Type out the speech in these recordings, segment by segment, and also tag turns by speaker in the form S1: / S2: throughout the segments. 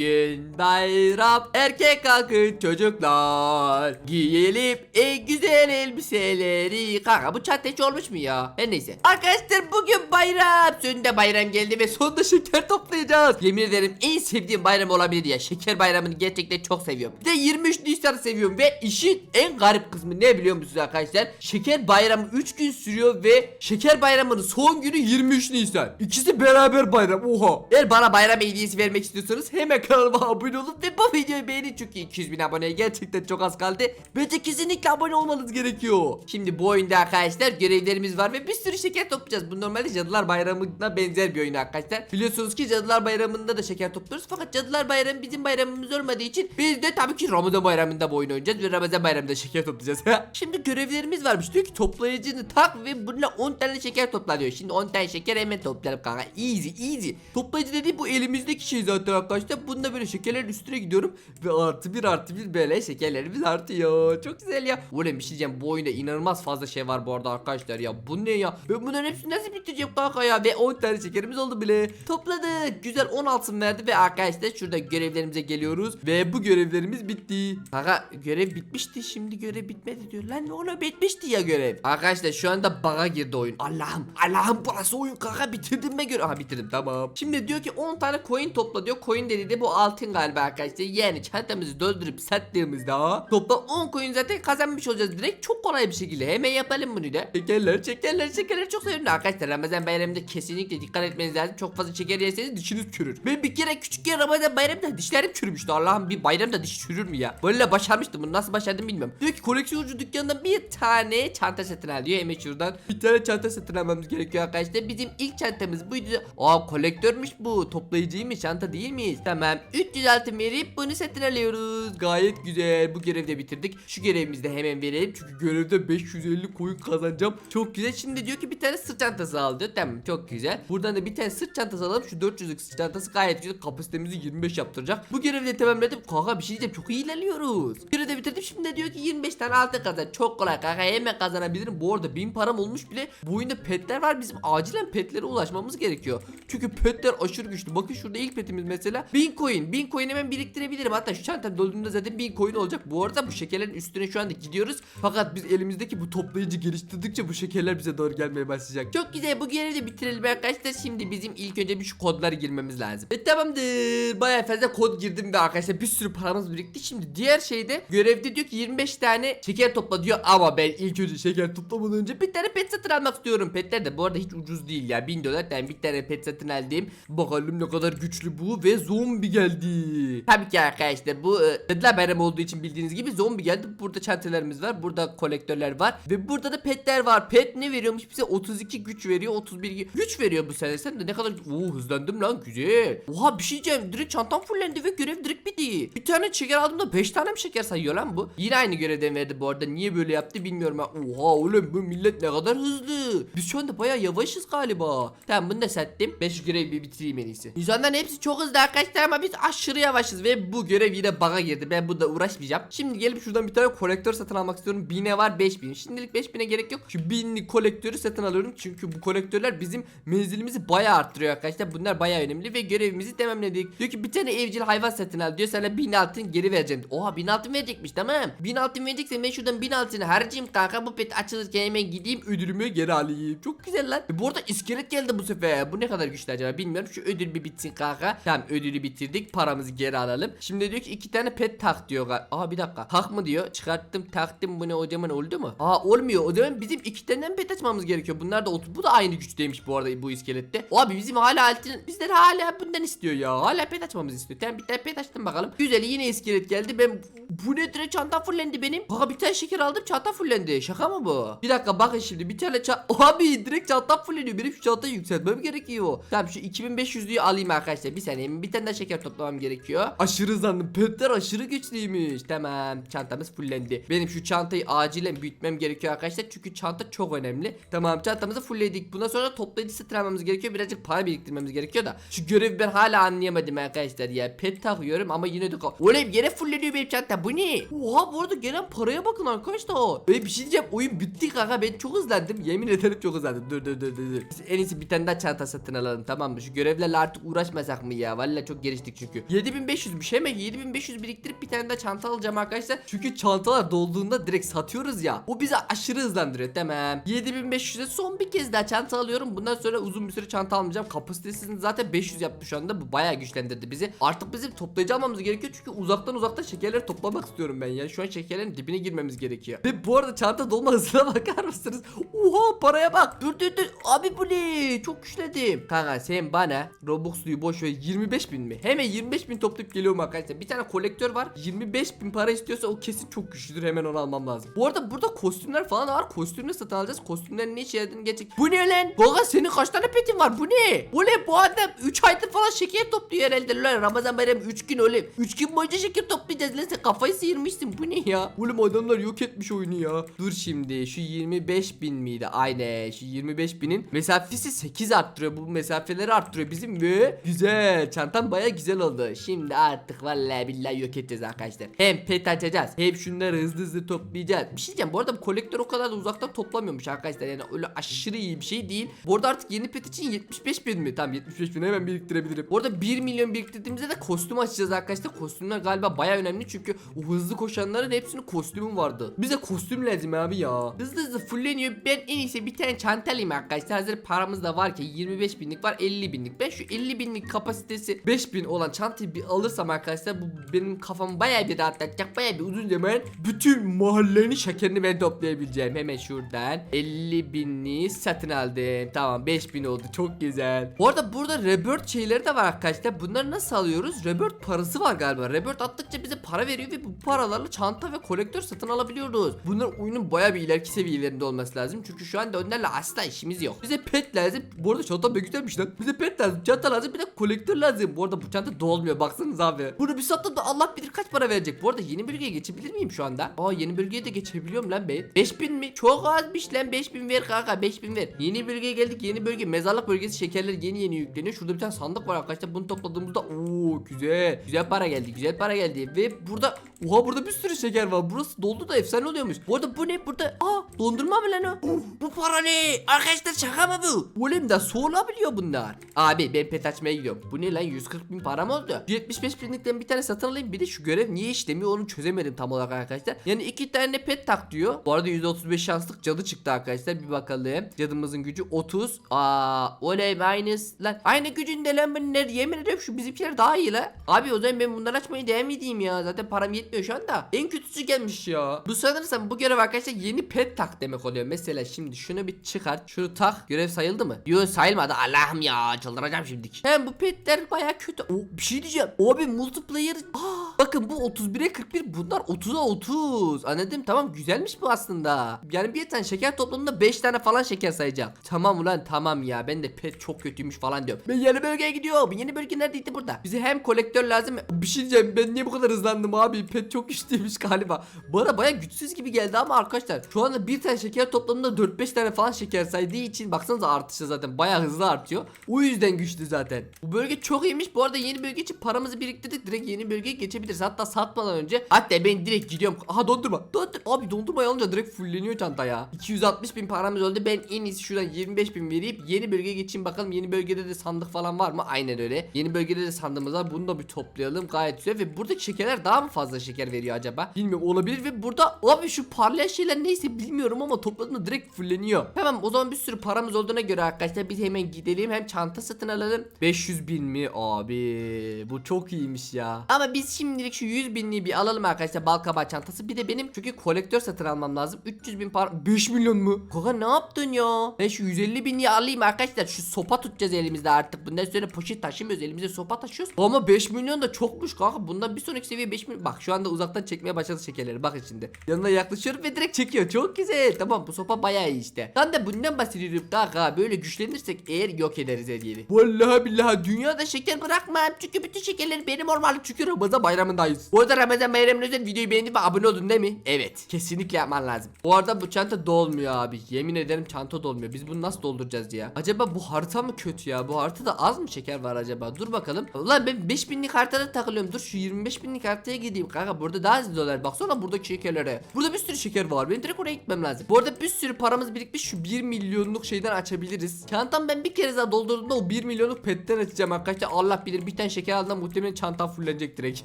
S1: Bugün bayram erkek kalkın çocuklar. Giyelim en güzel elbiseleri. Kanka bu çantacı olmuş mu ya? Her neyse. Arkadaşlar bugün bayram. Sonunda bayram geldi ve sonunda şeker toplayacağız. Yemin ederim en sevdiğim bayram olabilir ya. Şeker bayramını gerçekten çok seviyorum. Bir de 23 Nisan'ı seviyorum ve işin en garip kısmı ne biliyor musunuz arkadaşlar? Şeker bayramı 3 gün sürüyor ve şeker bayramının son günü 23 Nisan. İkisi beraber bayram oha. Eğer bana bayram hediyesi vermek istiyorsanız hemen kanalıma abone olun ve bu videoyu beğenin. Çünkü 200 bin aboneye gerçekten çok az kaldı. Bence kesinlikle abone olmanız gerekiyor. Şimdi bu oyunda arkadaşlar görevlerimiz var ve bir sürü şeker toplayacağız. Bu normalde Cadılar Bayramı'na benzer bir oyun arkadaşlar. Biliyorsunuz ki Cadılar Bayramı'nda da şeker topluyoruz. Fakat Cadılar Bayramı bizim bayramımız olmadığı için biz de tabii ki Ramazan Bayramı'nda bu oyunu oynayacağız ve Ramazan Bayramı'nda şeker toplayacağız. Şimdi görevlerimiz varmış. Diyor ki toplayıcını tak ve bununla 10 tane şeker topla diyor. Şimdi 10 tane şeker hemen toplayalım kanka. Easy easy. Toplayıcı dediğim bu elimizdeki şey zaten arkadaşlar Bunda böyle şekerlerin üstüne gidiyorum ve artı bir artı bir böyle şekerlerimiz artıyor. Çok güzel ya. Oğlum bir şey diyeceğim bu oyunda inanılmaz fazla şey var bu arada arkadaşlar ya. Bu ne ya? Ben bunların hepsini nasıl bitireceğim kanka ya? Ve 10 tane şekerimiz oldu bile. Topladık. Güzel 10 altın verdi ve arkadaşlar şurada görevlerimize geliyoruz Ve bu görevlerimiz bitti. Kanka görev bitmişti şimdi görev bitmedi diyor. Lan oğlum bitmişti ya görev. Arkadaşlar şu anda bug'a girdi oyun. Allah'ım Allah'ım burası oyun kanka. Bitirdim mi görev Aha bitirdim tamam. Şimdi diyor ki 10 tane coin topla diyor. Coin dedi de bu altın galiba arkadaşlar. Yani çantamızı doldurup sattığımızda Toplam 10 coin zaten kazanmış olacağız direkt. Çok kolay bir şekilde. Hemen yapalım bunu da. Şekerler şekerler şekerler. Çok seviyorum arkadaşlar. Ramazan bayramında kesinlikle dikkat etmeniz lazım. Çok fazla şeker yerseniz dişiniz çürür. Ben bir kere küçükken Ramazan bayramında dişlerim çürümüştü. Allah'ım bir bayramda diş çürür mü ya? Böyle başarmıştım. Bunu nasıl başardım bilmiyorum. Diyor ki koleksiyoncu dükkanından bir tane çanta satın al diyor. Hemen şuradan Bir tane çanta satın almamız gerekiyor arkadaşlar. Bizim ilk çantamız buydu. Aa kolektörmüş bu. Toplayıcıymış. Çanta değil miyiz Tamam 300 altın verip bunu satın alıyoruz. Gayet güzel. Bu görevi de bitirdik. Şu görevimizi de hemen verelim. Çünkü görevde 550 koyun kazanacağım. Çok güzel. Şimdi diyor ki bir tane sırt çantası al diyor. Tamam çok güzel. Buradan da bir tane sırt çantası alalım. Şu 400'lük sırt çantası gayet güzel. Kapasitemizi 25 yaptıracak. Bu görevi de tamamladım. Kanka bir şey diyeceğim. Çok iyi ilerliyoruz. Görevi de bitirdim. Şimdi de diyor ki 25 tane altın kazan. Çok kolay kanka. Hemen kazanabilirim. Bu arada 1000 param olmuş bile. Bu oyunda petler var. Bizim acilen petlere ulaşmamız gerekiyor. Çünkü petler aşırı güçlü. Bakın şurada ilk petimiz mesela 1000 coin. 1000 coin hemen biriktirebilirim. Hatta şu çantam dolduğunda zaten 1000 coin olacak. Bu arada bu şekerlerin üstüne şu anda gidiyoruz. Fakat biz elimizdeki bu toplayıcı geliştirdikçe bu şekerler bize doğru gelmeye başlayacak. Çok güzel. Bu görevi de bitirelim arkadaşlar. Şimdi bizim ilk önce bir şu kodları girmemiz lazım. E, Tamamdır. Baya fazla kod girdim ve arkadaşlar. Bir sürü paramız birikti. Şimdi diğer şeyde görevde diyor ki 25 tane şeker topla diyor. Ama ben ilk önce şeker toplamadan önce bir tane pet satın almak istiyorum. Petler de bu arada hiç ucuz değil ya. 1000 dolar ben bir tane pet satın aldım. Bakalım ne kadar güçlü bu ve zombi geldi. Tabii ki arkadaşlar bu e, Dediler bayram olduğu için bildiğiniz gibi zombi geldi. Burada çantalarımız var burada kolektörler var Ve burada da petler var. Pet ne veriyormuş? Bize 32 güç veriyor 31 gü- güç veriyor bu sene Sen de ne kadar Oo hızlandım lan güzel. Oha bir şey diyeceğim direkt çantam fullendi ve görev direkt bitti. Bir tane şeker aldım da 5 tane mi şeker sayıyor lan bu? Yine aynı görevden verdi bu arada. Niye böyle yaptı bilmiyorum ha. Oha oğlum bu millet ne kadar hızlı. Biz şu anda baya yavaşız galiba. Tamam bunu da sattım. 5 görevi bitireyim en iyisi. İnsanların hepsi çok hızlı arkadaşlar ama biz aşırı yavaşız ve bu görev yine bug'a girdi. Ben burada uğraşmayacağım. Şimdi gelip şuradan bir tane kolektör satın almak istiyorum. 1000'e var 5000 şimdilik 5000'e gerek yok. Şu 1000'lik kolektörü satın alıyorum. Çünkü bu kolektörler bizim menzilimizi bayağı arttırıyor arkadaşlar. Bunlar bayağı önemli ve görevimizi tamamladık Diyor ki bir tane evcil hayvan satın al. Diyor sana 1000 altın geri vereceğim. Oha 1000 altın verecekmiş. Tamam. 1000 altın vereceksen ben şuradan 1000 altını harcayayım. Kanka bu pet açılırken hemen gideyim ödülümü geri alayım. Çok güzel lan. E, Bu arada iskelet geldi bu sefer. Bu ne kadar güçlü acaba? Bilmiyorum. Şu ödül bir bitsin kanka. Tamam ödülü bitirdik paramızı geri alalım. Şimdi diyor ki iki tane pet tak diyor. Aa bir dakika. Tak mı diyor? Çıkarttım taktım. Bu ne o zaman oldu mu? Aa olmuyor. O zaman bizim iki tane pet açmamız gerekiyor? Bunlar da bu da aynı güçteymiş bu arada bu iskelette. Abi bizim hala altın bizden hala bundan istiyor ya. Hala pet açmamızı istiyor. Tamam bir tane pet açtım bakalım. Güzel yine iskelet geldi. Ben bu ne direkt çanta fullendi benim. Kanka bir tane şeker aldım çanta fullendi. Şaka mı bu? Bir dakika bakın şimdi bir tane ça Abi direkt çanta fulleniyor benim şu çantayı yükseltmem gerekiyor. Tamam şu 2500'lüğü alayım arkadaşlar. Bir saniye bir tane daha şeker toplamam gerekiyor. Aşırı hızlandım petler aşırı güçlüymüş. Tamam çantamız fullendi. Benim şu çantayı acilen büyütmem gerekiyor arkadaşlar. Çünkü çanta çok önemli. Tamam çantamızı fullledik bundan sonra toplayıcı sıtıramamız gerekiyor. Birazcık para biriktirmemiz gerekiyor da. Şu görevi ben hala anlayamadım arkadaşlar ya. Pet takıyorum ama yine de Oğlum gene fulleniyor benim çanta bu ne? Oha bu arada gelen paraya bakın arkadaşlar Ve bir şey diyeceğim oyun bitti kanka ben çok hızlandım yemin ederim çok hızlandım dur dur dur dur en iyisi bir tane daha çanta satın alalım tamam mı şu görevlerle artık uğraşmasak mı ya valla çok geliştik çünkü. 7500'müş hemen 7500 biriktirip bir tane de çanta alacağım arkadaşlar. Çünkü çantalar dolduğunda direkt satıyoruz ya. O bizi aşırı hızlandırıyor. Tamam. 7500'e son bir kez daha çanta alıyorum. Bundan sonra uzun bir süre çanta almayacağım. Kapasitesini zaten 500 yaptı şu anda. Bu bayağı güçlendirdi bizi. Artık bizim toplayıcı almamız gerekiyor. Çünkü uzaktan uzaktan şekerleri toplamak istiyorum ben ya. Şu an şekerlerin dibine girmemiz gerekiyor. Ve bu arada çanta dolma hızına bakar mısınız? Oha paraya bak. Dur dur dur. Abi bu ne? Çok güçledim. Kanka sen bana Robux'luyu boş ver 25 bin mi? Hemen 25 bin toplayıp geliyorum arkadaşlar. Bir tane kolektör var. 25 bin para istiyorsa o kesin çok güçlüdür. Hemen onu almam lazım. Bu arada burada kostümler falan var. Kostümleri satın alacağız. Kostümlerin ne işe yaradığını gerçek. Bu ne lan? Goga senin kaç tane petin var? Bu ne? Bu ne? Bu adam 3 aydır falan şeker topluyor herhalde. Lan Ramazan bayramı 3 gün öyle. 3 gün boyunca şeker toplayacağız lan. Sen kafayı sıyırmışsın. Bu ne ya? Oğlum adamlar yok etmiş oyunu ya. Dur şimdi şu 25 bin miydi? Aynen şu 25 binin mesafesi 8 arttırıyor. Bu mesafeleri arttırıyor bizim ve güzel. Çantam baya güzel oldu. Şimdi artık vallahi billahi yok edeceğiz arkadaşlar. Hem pet açacağız. Hem şunları hızlı hızlı toplayacağız. Bir şey diyeceğim. Bu arada bu kolektör o kadar da uzaktan toplamıyormuş arkadaşlar. Yani öyle aşırı iyi bir şey değil. Bu arada artık yeni pet için 75 bin mi? Tamam 75 bin hemen biriktirebilirim. Bu arada 1 milyon biriktirdiğimizde de kostüm açacağız arkadaşlar. Kostümler galiba baya önemli çünkü o hızlı koşanların hepsinin kostümü vardı. Bize kostüm lazım abi ya. Hızlı hızlı fulleniyor. Ben en iyisi bir tane çanta alayım arkadaşlar. Hazır paramız da var ki 25 binlik var 50 binlik. Ben şu 50 binlik kapasitesi 5000 olan çantayı bir alırsam arkadaşlar bu benim kafamı baya bir rahatlatacak. Baya bir uzun zaman bütün mahallenin şekerini ben toplayabileceğim. Hemen şuradan 50 binliği satın aldım. Tamam 5000 oldu çok güzel. Bu arada burada rebirth şeyleri de var arkadaşlar. Bunları nasıl alıyoruz? Rebirth parası var galiba. Rebirth attıkça bize para veriyor ve bu paralarla çanta ve kolektör satın alabiliyoruz. Bunlar oyunun baya bir ileriki seviyelerinde olması lazım. Çünkü şu anda onlarla asla işimiz yok. Bize pet lazım. Bu arada çanta be güzelmiş lan. Bize pet lazım. Çanta lazım. Bir de kolektör lazım. Bu arada bu çanta dolmuyor. Baksanıza abi. Bunu bir sattım da Allah bilir kaç para verecek. Bu arada yeni bölgeye geçebilir miyim şu anda? Aa yeni bölgeye de geçebiliyorum lan ben. 5000 mi? Çok azmış lan. 5000 ver kanka. 5000 ver. Yeni bölgeye geldik. Yeni bölge. Mezarlık bölgesi şekerler yeni yeni yükleniyor. Şurada bir tane sandık var arkadaşlar. Bunu topladığımızda ooo güzel. Güzel para geldi. Güzel para geldi. Ve burada oha burada bir sürü şeker var. Burası doldu da efsane oluyormuş. Bu arada bu ne? Burada aa dondurma mı lan o? Uf, bu para ne? Arkadaşlar şaka mı bu? Oğlum da su olabiliyor bunlar. Abi ben pet açmaya gidiyorum. Bu ne lan 140 bin param oldu. 75 binlikten bir tane satın alayım. Bir de şu görev niye işlemiyor onu çözemedim tam olarak arkadaşlar. Yani iki tane pet tak diyor. Bu arada %35 şanslık cadı çıktı arkadaşlar. Bir bakalım. Cadımızın gücü 30. Aa oley minus lan. Aynı gücünde lan bunlar. Yemin ediyorum şu bizimkiler daha iyi lan. Abi o zaman ben bunları devam edeyim ya. Zaten param yetmiyor şu anda. En kötüsü gelmiş ya. Bu sanırsam bu görev arkadaşlar yeni pet tak demek oluyor. Mesela şimdi şunu bir çıkart. Şunu tak. Görev sayıldı mı? Yok sayılmadı. Allah'ım ya çıldıracağım şimdiki. Hem bu petler baya kötü. O, bir şey diyeceğim. Abi multiplayer. Aa, bakın bu 31'e 41 bunlar 30'a 30. Anladım tamam güzelmiş bu aslında. Yani bir tane şeker toplamında 5 tane falan şeker sayacak. Tamam ulan tamam ya ben de pet çok kötüymüş falan diyorum. Ben yeni bölgeye gidiyorum. Yeni bölge neredeydi burada? Bize hem kolektör lazım. Bir şey diyeceğim ben niye bu kadar hızlandım abi? Pet çok güçlüymüş galiba. Bana baya güçsüz gibi geldi ama arkadaşlar şu anda bir tane şeker toplamında 4-5 tane falan şeker saydığı için baksanıza artışı zaten baya hızlı artıyor. O yüzden güçlü zaten. Bu bölge çok iyiymiş. Bu arada yeni bölge için paramızı biriktirdik. Direkt yeni bölgeye geçebiliriz. Hatta satmadan önce. Hatta ben direkt gidiyorum. Aha dondurma. Dondur. Abi dondurmayı alınca direkt fulleniyor çanta ya. 260 bin paramız oldu. Ben en iyisi şuradan 25 bin verip yeni bölgeye geçeyim. Bakalım yeni bölgede de sandık falan var mı? Aynen öyle. Yeni bölgede de sandığımız var. Bunu da bir toplayalım. Gayet güzel. Ve buradaki şekerler daha mı fazla şeker veriyor acaba? Bilmiyorum olabilir. Ve burada abi şu parlayan şeyler neyse bilmiyorum ama topladığımda direkt fulleniyor. Tamam o zaman bir sürü paramız olduğuna göre arkadaşlar biz hemen gidelim. Hem çanta satın alalım. 500 bin mi? Abi bu çok iyiymiş ya. Ama biz şimdilik şu 100 binliği bir alalım arkadaşlar. Balkabağı çantası. Bir de benim çünkü kolektör satın almam lazım. 300 bin para. 5 milyon mu? Kaka ne yaptın ya? Ben şu 150 binliği alayım arkadaşlar. Şu sopa tutacağız elimizde artık. Bundan sonra poşet taşımıyoruz. Elimizde sopa taşıyoruz. Ama 5 milyon da çokmuş kanka. Bundan bir sonraki seviye 5 milyon. Bak şu anda uzaktan çekmeye başladı şekerleri. Bakın şimdi. Yanına yaklaşıyorum ve direkt çekiyor. Çok güzel. Tamam bu sopa bayağı iyi işte. Ben de bundan bahsediyorum kanka. Böyle güçlenirsek eğer yok ederiz her yeri. Vallahi billahi dünyada şeker bırakmam. Çünkü bütün şekerleri benim olmalı. Çünkü Ramazan bayramı bayramındayız. Bu arada Ramazan bayramına özel videoyu beğendin ve abone oldun değil mi? Evet. Kesinlikle yapman lazım. Bu arada bu çanta dolmuyor abi. Yemin ederim çanta dolmuyor. Biz bunu nasıl dolduracağız ya? Acaba bu harita mı kötü ya? Bu haritada az mı şeker var acaba? Dur bakalım. Ulan ben 5000'lik haritada takılıyorum. Dur şu 25.000'lik haritaya gideyim kanka. Burada daha az dolar. Baksana buradaki şekerlere. Burada bir sürü şeker var. Benim direkt oraya gitmem lazım. Bu arada bir sürü paramız birikmiş. Şu 1 milyonluk şeyden açabiliriz. Çantam ben bir kere daha doldurduğumda o 1 milyonluk petten açacağım arkadaşlar. Allah bilir bir tane şeker aldığımda muhtemelen çantam fullenecek direkt.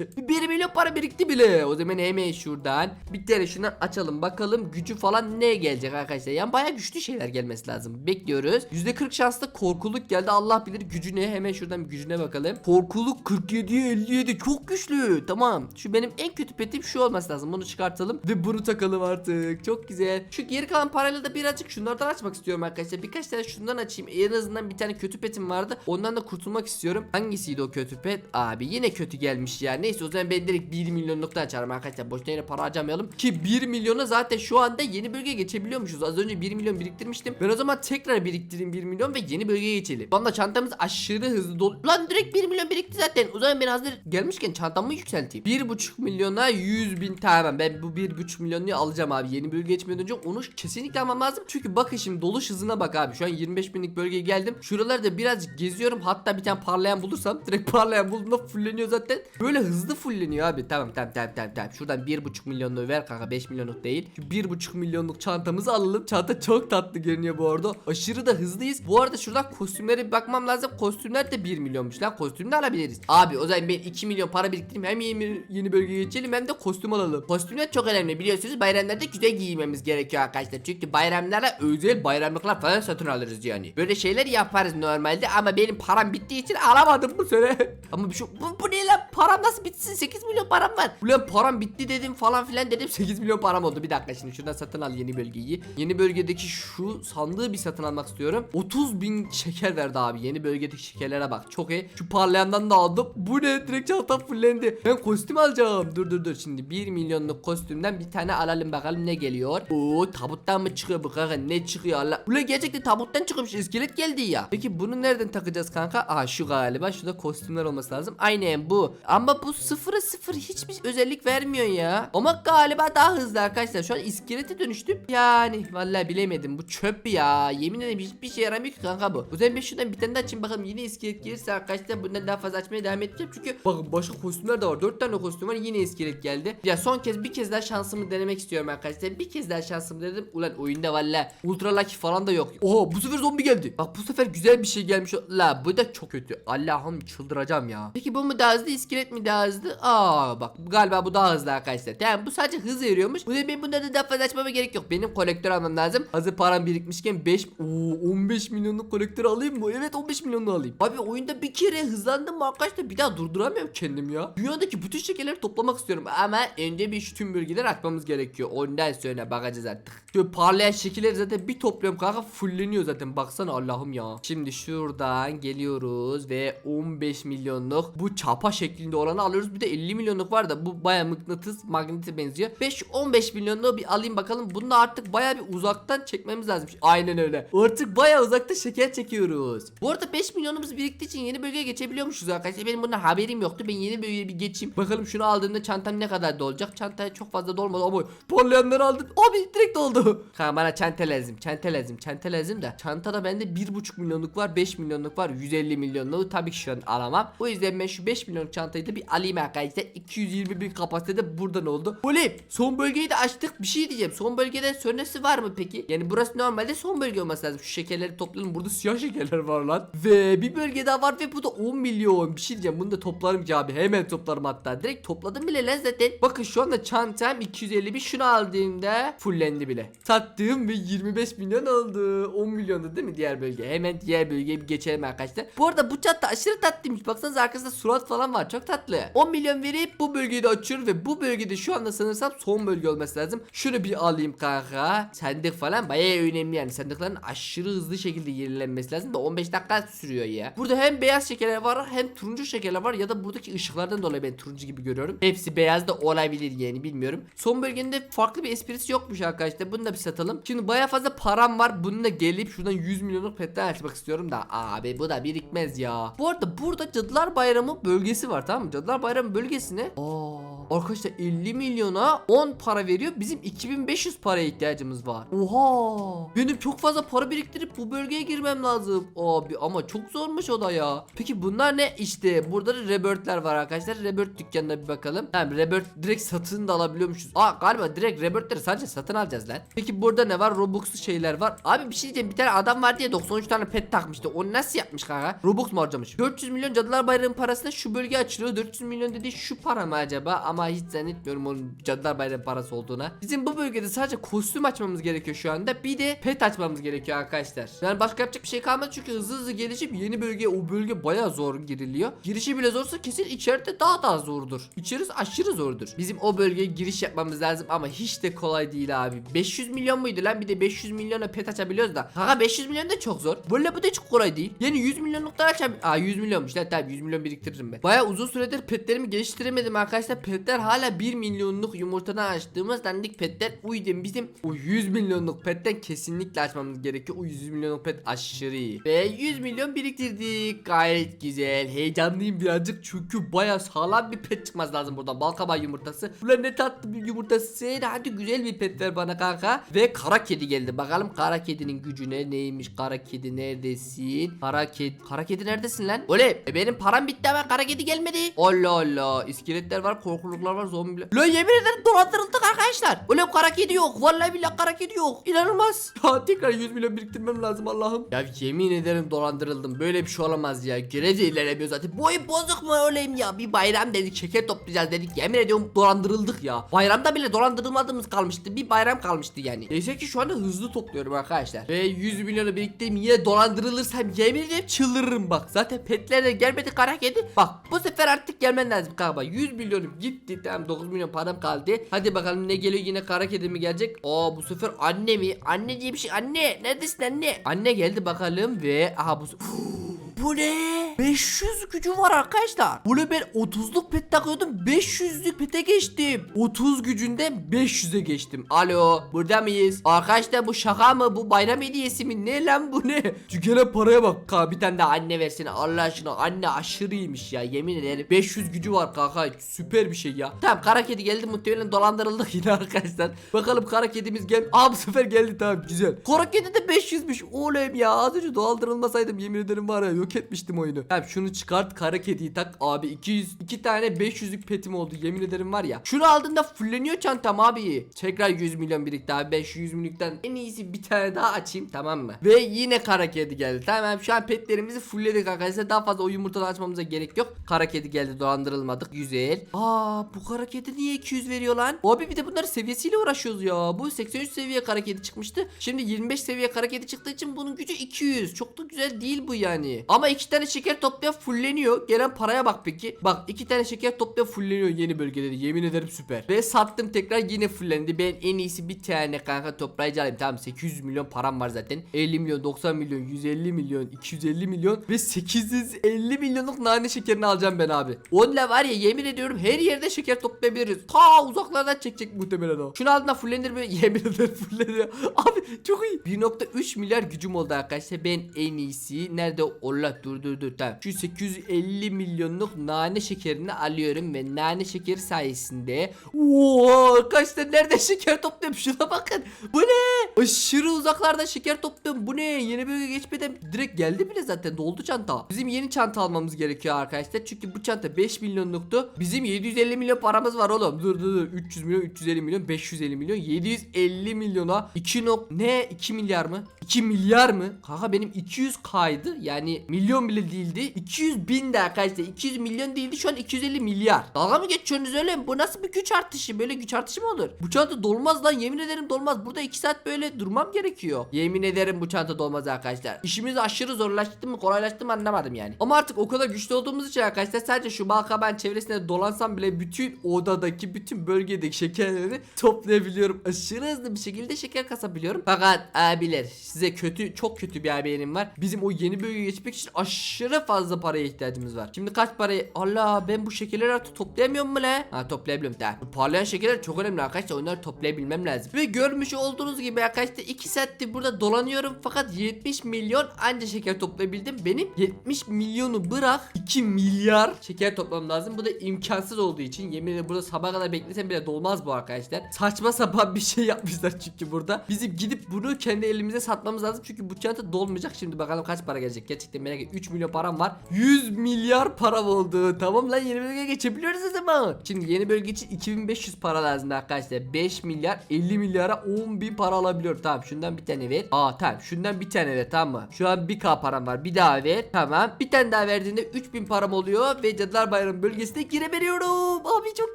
S1: 1 milyon para birikti bile. O zaman hemen şuradan bir tane şundan açalım. Bakalım gücü falan ne gelecek arkadaşlar. Yani baya güçlü şeyler gelmesi lazım. Bekliyoruz. %40 şanslı korkuluk geldi. Allah bilir gücü ne. Hemen şuradan gücüne bakalım. Korkuluk 47'ye 57 çok güçlü. Tamam. Şu benim en kötü petim şu olması lazım. Bunu çıkartalım ve bunu takalım artık. Çok güzel. Şu geri kalan parayla da birazcık şunlardan açmak istiyorum arkadaşlar. Birkaç tane şundan açayım. En azından bir tane kötü petim vardı. Ondan da kurtulmak istiyorum. Hangisiydi o kötü pet? Abi yine kötü gelmiş ya. Neyse o zaman ben direkt 1 milyonluktan açarım arkadaşlar. Boşuna yine para harcamayalım. Ki 1 milyona zaten şu anda yeni bölgeye geçebiliyormuşuz. Az önce 1 milyon biriktirmiştim. Ben o zaman tekrar biriktireyim 1 milyon ve yeni bölgeye geçelim. Şu anda çantamız aşırı hızlı dolu. Lan direkt 1 milyon birikti zaten. O zaman ben hazır gelmişken çantamı yükselteyim. 1,5 milyona 100 bin tamam. Ben bu 1,5 milyonu alacağım abi. Yeni bölgeye geçmeden önce onu kesinlikle almam lazım. Çünkü bakın şimdi doluş hızına bak abi. Şu an 25 binlik bölgeye geldim. Şuralarda birazcık geziyorum. Hatta bir tane parlayan bulursam direkt parlayan bulduğumda fulleniyor zaten. Böyle hızlı fulleniyor abi. Tamam tamam tamam tamam. tamam. Şuradan 1,5 milyonluğu ver kanka. 5 milyonluk değil. Şu 1,5 milyonluk çantamızı alalım. Çanta çok tatlı görünüyor bu arada. Aşırı da hızlıyız. Bu arada şuradan kostümlere bir bakmam lazım. Kostümler de 1 milyonmuş lan. Kostüm de alabiliriz. Abi o zaman ben 2 milyon para biriktireyim. Hem yeni, yeni bölgeye geçelim hem de kostüm alalım. Kostümler çok önemli biliyorsunuz. Bayramlarda güzel giymemiz gerekiyor arkadaşlar. Çünkü bayramlara özel bayramlıklar falan satın alırız yani. Böyle şeyler yaparız normalde ama benim param bittiği için alamadım bu sene. ama şu bu, bu ne lan? Param nasıl bitsin? 8 milyon param var. Ulan param bitti dedim falan filan dedim. 8 milyon param oldu. Bir dakika şimdi şuradan satın al yeni bölgeyi. Yeni bölgedeki şu sandığı bir satın almak istiyorum. 30 bin şeker verdi abi. Yeni bölgedeki şekerlere bak. Çok iyi. Şu parlayandan da aldım. Bu ne? Direkt çantam fullendi. Ben kostüm alacağım. Dur dur dur. Şimdi 1 milyonluk kostümden bir tane alalım bakalım ne geliyor. Oo tabuttan mı çıkıyor bu kanka? Ne çıkıyor Allah? Ulan gerçekten tabuttan çıkmış. İskelet geldi ya. Peki bunu nereden takacağız kanka? Aa şu galiba. Şurada kostümler olması lazım. Aynen bu. Ama bu sıfıra sıfır hiçbir özellik vermiyor ya. Ama galiba daha hızlı arkadaşlar. Şu an iskelete dönüştüm. Yani vallahi bilemedim. Bu çöp ya. Yemin ederim hiçbir şey yaramıyor ki kanka bu. O zaman ben şuradan bir tane daha açayım bakalım. Yine iskelet gelirse arkadaşlar bundan daha fazla açmaya devam edeceğim. Çünkü bakın başka kostümler de var. 4 tane kostüm var. Yine iskelet geldi. Ya son kez bir kez daha şansımı denemek istiyorum arkadaşlar. Bir kez daha şansımı denedim. Ulan oyunda valla ultra lucky falan da yok. Oha bu sefer zombi geldi. Bak bu sefer güzel bir şey gelmiş. La bu da çok kötü. Allah'ım çıldıracağım ya. Peki bu mu daha hızlı iskelet mi daha hızlı? Aa bak galiba bu daha hızlı arkadaşlar. Tamam bu sadece hız veriyormuş. Bu da benim bunları daha fazla açmama gerek yok. Benim kolektör almam lazım. Hazır param birikmişken 5 Oo, 15 milyonluk kolektör alayım mı? Evet 15 milyonlu alayım. Abi oyunda bir kere hızlandım mı arkadaşlar bir daha durduramıyorum kendim ya. Dünyadaki bütün şekerleri toplamak istiyorum ama önce bir şu tüm bölgeleri açmamız gerekiyor. Ondan sonra bakacağız artık. Şöyle parlayan şekilleri zaten bir topluyorum kanka fulleniyor zaten baksana Allah'ım ya. Şimdi şuradan geliyoruz ve 15 milyonluk bu çapa şeklinde olanı alıyoruz. Bir de 50 milyonluk var da bu baya mıknatıs magnete benziyor. 5 15 milyonluğu bir alayım bakalım. Bunu da artık baya bir uzaktan çekmemiz lazım. Aynen öyle. Artık baya uzakta şeker çekiyoruz. Bu arada 5 milyonumuz biriktiği için yeni bölgeye geçebiliyormuşuz arkadaşlar. Benim bundan haberim yoktu. Ben yeni bölgeye bir geçeyim. Bakalım şunu aldığımda çantam ne kadar dolacak. Çantaya çok fazla dolmadı ama parlayanları aldım. Abi direkt doldu. Kanka bana çanta lazım. Çanta lazım. Çanta lazım da. Çantada bende 1,5 milyonluk var. 5 milyonluk var. 150 milyonluğu tabii ki şu an alamam. O yüzden ben şu 5 milyonluk çantayı da bir alayım arkadaşlar. 220 bin kapasitede buradan oldu. Oley son bölgeyi de açtık. Bir şey diyeceğim. Son bölgeden sonrası var mı peki? Yani burası normalde son bölge olması lazım. Şu şekerleri toplayalım. Burada siyah şekerler var lan. Ve bir bölge daha var ve bu da 10 milyon. Bir şey diyeceğim. Bunu da toplarım ki abi. Hemen toplarım hatta. Direkt topladım bile zaten. Bakın şu anda çantam 251. Şunu aldığımda fullendi bile. Sattığım ve 25 milyon oldu. 10 milyondu değil mi diğer bölge? Hemen diğer bölgeye bir geçelim arkadaşlar. Bu arada bu çanta aşırı tatlıymış. Baksanıza arkasında surat falan var. Çok tatlı. 10 milyon verip bu bölgeyi de açıyorum ve bu bölgede şu anda sanırsam son bölge olması lazım. Şunu bir alayım kanka. Sandık falan bayağı önemli yani. Sandıkların aşırı hızlı şekilde yenilenmesi lazım da 15 dakika sürüyor ya. Burada hem beyaz şekerler var hem turuncu şekerler var ya da buradaki ışıklardan dolayı ben turuncu gibi görüyorum. Hepsi beyaz da olabilir yani bilmiyorum. Son bölgenin farklı bir esprisi yokmuş arkadaşlar. Bunu da bir satalım. Şimdi bayağı fazla param var. Bununla gelip şuradan 100 milyonluk petten açmak istiyorum da abi bu da birikmez ya. Bu arada burada Cadılar Bayramı bölgesi var tamam mı? Cadılar Bayramı bölgesine. Aa Arkadaşlar 50 milyona 10 para veriyor. Bizim 2500 paraya ihtiyacımız var. Oha. Benim çok fazla para biriktirip bu bölgeye girmem lazım. Abi ama çok zormuş o da ya. Peki bunlar ne? İşte burada da Rebirth'ler var arkadaşlar. Rebirth dükkanına bir bakalım. Tamam Rebirth direkt satın da alabiliyormuşuz. Aa galiba direkt Rebirth'leri sadece satın alacağız lan. Peki burada ne var? Robux'lu şeyler var. Abi bir şey diyeceğim. Bir tane adam var diye 93 tane pet takmıştı. O nasıl yapmış kanka? Robux mu harcamış? 400 milyon Cadılar Bayramı parasıyla şu bölge açılıyor. 400 milyon dediği şu para mı acaba? Ama hiç zannetmiyorum onun Cadılar Bayramı parası olduğuna. Bizim bu bölgede sadece kostüm açmamız gerekiyor şu anda. Bir de pet açmamız gerekiyor arkadaşlar. Yani başka yapacak bir şey kalmadı çünkü hızlı hızlı gelişip yeni bölgeye o bölge baya zor giriliyor. Girişi bile zorsa kesin içeride daha da zordur. İçerisi aşırı zordur. Bizim o bölgeye giriş yapmamız lazım ama hiç de kolay değil abi. 500 milyon muydu lan? Bir de 500 milyona pet açabiliyoruz da. Kanka 500 milyon da çok zor. Böyle bu da hiç kolay değil. Yani 100 milyonluklar açam. Aa 100 milyonmuş lan tabii 100 milyon biriktiririm ben. Baya uzun süredir petlerimi geliştiremedim arkadaşlar. Petler hala 1 milyonluk yumurtadan açtığımız dandik petler. Yüzden bizim o 100 milyonluk petten kesinlikle açmamız gerekiyor. O 100 milyonluk pet aşırı iyi. Ve 100 milyon biriktirdik. Gayet güzel. Heyecanlıyım birazcık çünkü baya sağlam bir pet çıkmaz lazım buradan. Balkabağı yumurtası. Ulan ne tatlı bir yumurtası. Hadi güzel bir pet ver bana kanka. Ve kara kedi geldi. Bakalım kara kedinin gücü ne? Neymiş kara kedi neredesin? Kara kedi. Kara kedi neredesin lan? Oley. E benim param bitti ama kara kedi gelmedi. Allah Allah. İskeletler var, korkuluklar var, zombiler. Lan yemin ederim dolandırıldık arkadaşlar. Oley kara kedi yok. Vallahi billahi kara kedi yok. İnanılmaz. Ya tekrar 100 milyon biriktirmem lazım Allah'ım. Ya yemin ederim dolandırıldım. Böyle bir şey olamaz ya. Görev ilerlemiyor zaten. Bu oyun bozuk mu öyleyim ya? Bir bayram dedik, şeker toplayacağız dedik. Yemin ediyorum dolandırıldık ya. Bayramda bile dolandırılmadığımız kalmıştı. Bir bayram kalmıştı yani. Neyse ki şu anda hızlı topluyorum arkadaşlar. Ve 100 milyonu biriktirdim. Yine dolandırılırsam yemin ederim çıldırırım bak. Zaten petler de gelmedi kara kedi. Bak bu sefer artık gelmen lazım galiba. 100 milyonum gitti. Tamam 9 milyon param kaldı. Hadi bakalım ne geliyor yine kara kedi mi gelecek? Aa bu sefer anne mi? Anne diye bir şey. Anne neredesin anne? Anne geldi bakalım ve aha bu bu ne? 500 gücü var arkadaşlar. Bunu ben 30'luk pet takıyordum. 500'lük pete geçtim. 30 gücünden 500'e geçtim. Alo burada mıyız? Arkadaşlar bu şaka mı? Bu bayram hediyesi mi? Ne lan bu ne? Şu gene paraya bak. Ka bir tane de anne versene. Allah aşkına anne aşırıymış ya. Yemin ederim. 500 gücü var kanka. Süper bir şey ya. Tamam kara kedi geldi. Muhtemelen dolandırıldık yine arkadaşlar. Bakalım kara kedimiz gel. Aa bu sefer geldi tamam güzel. Kara kedi de 500'müş. Oğlum ya. Az önce dolandırılmasaydım yemin ederim var ya etmiştim oyunu. Tamam şunu çıkart kara kediyi tak. Abi 200 iki tane 500'lük petim oldu. Yemin ederim var ya. Şunu aldığında fulleniyor çantam abi. Tekrar 100 milyon birikti abi. 500 milyonluktan en iyisi bir tane daha açayım tamam mı? Ve yine kara kedi geldi. Tamam şu an petlerimizi fullledik arkadaşlar. Daha fazla o yumurtadan açmamıza gerek yok. Kara kedi geldi dolandırılmadık. Güzel. Aa bu kara kedi niye 200 veriyor lan? Abi bir de bunların seviyesiyle uğraşıyoruz ya. Bu 83 seviye kara kedi çıkmıştı. Şimdi 25 seviye kara kedi çıktığı için bunun gücü 200. Çok da güzel değil bu yani. Ama iki tane şeker toplayan fulleniyor. Gelen paraya bak peki. Bak iki tane şeker toplayan fulleniyor yeni bölgede. Yemin ederim süper. Ve sattım tekrar yine fullendi. Ben en iyisi bir tane kanka toplayıcı alayım. Tamam 800 milyon param var zaten. 50 milyon, 90 milyon, 150 milyon, 250 milyon ve 850 milyonluk nane şekerini alacağım ben abi. Onunla var ya yemin ediyorum her yerde şeker toplayabiliriz. Ta uzaklardan çekecek muhtemelen o. Şunu aldığında fullenir mi? Yemin ederim fulleniyor. Abi çok iyi. 1.3 milyar gücüm oldu arkadaşlar. Ben en iyisi nerede? Allah dur dur dur tamam. Şu 850 milyonluk nane şekerini alıyorum ve nane şekeri sayesinde Oo, arkadaşlar nerede şeker topluyorum şuna bakın. Bu ne? Aşırı uzaklarda şeker topluyorum. Bu ne? Yeni bölge geçmeden direkt geldi bile zaten doldu çanta. Bizim yeni çanta almamız gerekiyor arkadaşlar. Çünkü bu çanta 5 milyonluktu. Bizim 750 milyon paramız var oğlum. Dur dur dur. 300 milyon, 350 milyon, 550 milyon, 750 milyona 2 nok ne? 2 milyar mı? 2 milyar mı? Kanka benim 200 kaydı. Yani milyon bile değildi. 200 bin de arkadaşlar. 200 milyon değildi. Şu an 250 milyar. Dalga mı geçiyorsunuz öyle? Bu nasıl bir güç artışı? Böyle güç artışı mı olur? Bu çanta dolmaz lan. Yemin ederim dolmaz. Burada 2 saat böyle durmam gerekiyor. Yemin ederim bu çanta dolmaz arkadaşlar. İşimiz aşırı zorlaştı mı kolaylaştı mı anlamadım yani. Ama artık o kadar güçlü olduğumuz için arkadaşlar sadece şu balkaban çevresinde dolansam bile bütün odadaki bütün bölgedeki şekerleri toplayabiliyorum. Aşırı hızlı bir şekilde şeker kasabiliyorum. Fakat abiler size kötü çok kötü bir haberim var. Bizim o yeni bölgeye geçmek için için aşırı fazla paraya ihtiyacımız var. Şimdi kaç parayı? Allah ben bu şekerleri artık toplayamıyor mu la? Ha toplayabiliyorum tamam. Bu parlayan şekerler çok önemli arkadaşlar. Onları toplayabilmem lazım. Ve görmüş olduğunuz gibi arkadaşlar 2 saattir burada dolanıyorum. Fakat 70 milyon anca şeker toplayabildim. Benim 70 milyonu bırak 2 milyar şeker toplamam lazım. Bu da imkansız olduğu için yemin ederim burada sabah kadar beklesem bile dolmaz bu arkadaşlar. Saçma sapan bir şey yapmışlar çünkü burada. Bizim gidip bunu kendi elimize satmamız lazım. Çünkü bu çanta dolmayacak. Şimdi bakalım kaç para gelecek. Gerçekten merak ediyorum. 3 milyon param var. 100 milyar param oldu. Tamam lan yeni bölgeye geçebiliyoruz o zaman. Şimdi yeni bölge için 2500 para lazım arkadaşlar. 5 milyar 50 milyara 10 bin para alabiliyorum. Tamam şundan bir tane ver. Aa tamam şundan bir tane ver tamam mı? Şu an 1k param var. Bir daha ver. Tamam. Bir tane daha verdiğinde 3000 param oluyor ve Cadılar Bayramı bölgesine girebiliyorum. Abi çok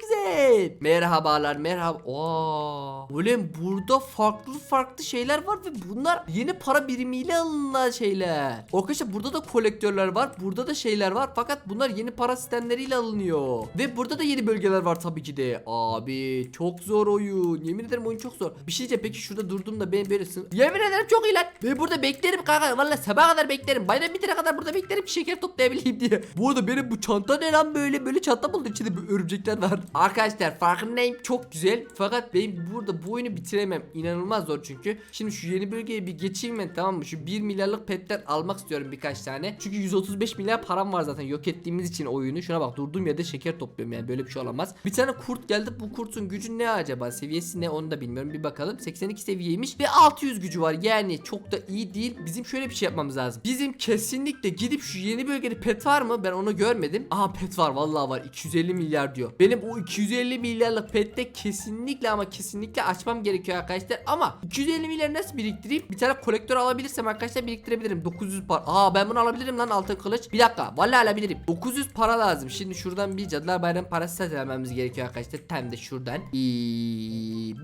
S1: güzel. Merhabalar merhaba. Oo. Ulan burada farklı farklı şeyler var ve bunlar yeni para birimiyle alınan şeyler. Arkadaşlar burada da kolektörler var. Burada da şeyler var. Fakat bunlar yeni para sistemleriyle alınıyor. Ve burada da yeni bölgeler var tabii ki de. Abi çok zor oyun. Yemin ederim oyun çok zor. Bir şey diyeceğim peki şurada durdum da beni böyle sın. Yemin ederim çok iyi lan. Ve burada beklerim kanka. Valla sabah kadar beklerim. Bayram bitene kadar burada beklerim şeker toplayabileyim diye. Bu arada benim bu çanta ne lan böyle? Böyle çanta buldu içinde bir örümcekler var. Arkadaşlar farkındayım çok güzel. Fakat benim burada bu oyunu bitiremem. İnanılmaz zor çünkü. Şimdi şu yeni bölgeye bir geçeyim ben tamam mı? Şu 1 milyarlık petler almak istiyorum birkaç tane. Çünkü 135 milyar param var zaten yok ettiğimiz için oyunu. Şuna bak durduğum yerde şeker topluyorum yani böyle bir şey olamaz. Bir tane kurt geldi. Bu kurtun gücü ne acaba? Seviyesi ne onu da bilmiyorum. Bir bakalım. 82 seviyeymiş ve 600 gücü var. Yani çok da iyi değil. Bizim şöyle bir şey yapmamız lazım. Bizim kesinlikle gidip şu yeni bölgede pet var mı? Ben onu görmedim. Aha pet var vallahi var. 250 milyar diyor. Benim o 250 milyarlık pette kesinlikle ama kesinlikle açmam gerekiyor arkadaşlar. Ama 250 milyar nasıl biriktireyim? Bir tane kolektör alabilirsem arkadaşlar biriktirebilirim. 900 para. Aa ben bunu alabilirim lan altın kılıç. Bir dakika. Vallahi alabilirim. 900 para lazım. Şimdi şuradan bir Cadılar Bayramı parası satın gerekiyor arkadaşlar. Tam da şuradan. Ee,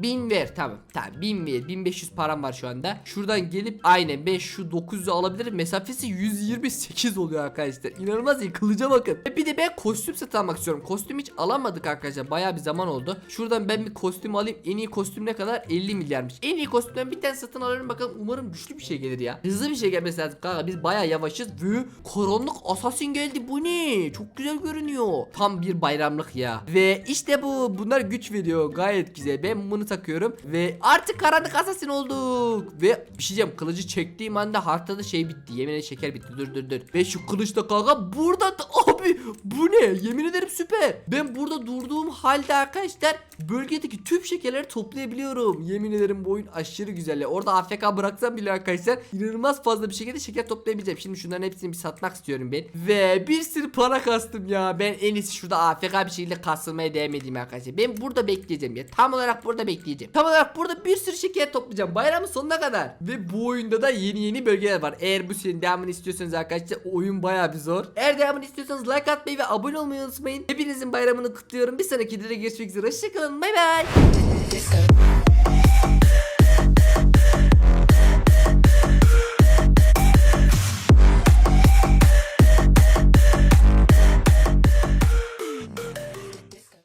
S1: 1000 ver tamam. Tamam 1000 ver. 1500 param var şu anda. Şuradan gelip aynen ben şu 900'ü alabilirim. Mesafesi 128 oluyor arkadaşlar. İnanılmaz iyi. Kılıca bakın. Ve bir de ben kostüm satın almak istiyorum. Kostüm hiç alamadık arkadaşlar. Baya bir zaman oldu. Şuradan ben bir kostüm alayım. En iyi kostüm ne kadar? 50 milyarmış. En iyi kostümden bir tane satın alırım bakalım. Umarım güçlü bir şey gelir ya. Hızlı bir şey gelmesi lazım kanka. Biz baya yavaşız. Ve karanlık assassin geldi. Bu ne? Çok güzel görünüyor. Tam bir bayramlık ya. Ve işte bu. Bunlar güç veriyor. Gayet güzel. Ben bunu takıyorum. Ve artık karanlık assassin olduk. Ve bir şey diyeceğim. Kılıcı çektiğim anda haritada şey bitti. Yemin şeker bitti. Dur dur dur. Ve şu kılıçla kanka burada da abi bu ne? Yemin ederim süper. Ben burada durduğum halde arkadaşlar bölgedeki tüm şekerleri toplayabiliyorum. Yemin ederim bu oyun aşırı güzel. Orada AFK bıraksam bile arkadaşlar inanılmaz fazla bir şekilde şeker toplayabileceğim. Şimdi şunların hepsini bir satmak istiyorum ben. Ve bir sürü para kastım ya. Ben en iyisi şurada AFK bir şekilde kasılmaya devam edeyim arkadaşlar. Ben burada bekleyeceğim ya. Tam olarak burada bekleyeceğim. Tam olarak burada bir sürü şeker toplayacağım. Bayramın sonuna kadar. Ve bu oyunda da yeni yeni bölgeler var. Eğer bu serinin devamını istiyorsanız arkadaşlar oyun bayağı bir zor. Eğer devamını istiyorsanız like atmayı ve abone olmayı unutmayın. Hepinizin bayramını kutluyorum. Bir sonraki videoda görüşmek üzere. Hoşçakalın. soon. Bye
S2: bye.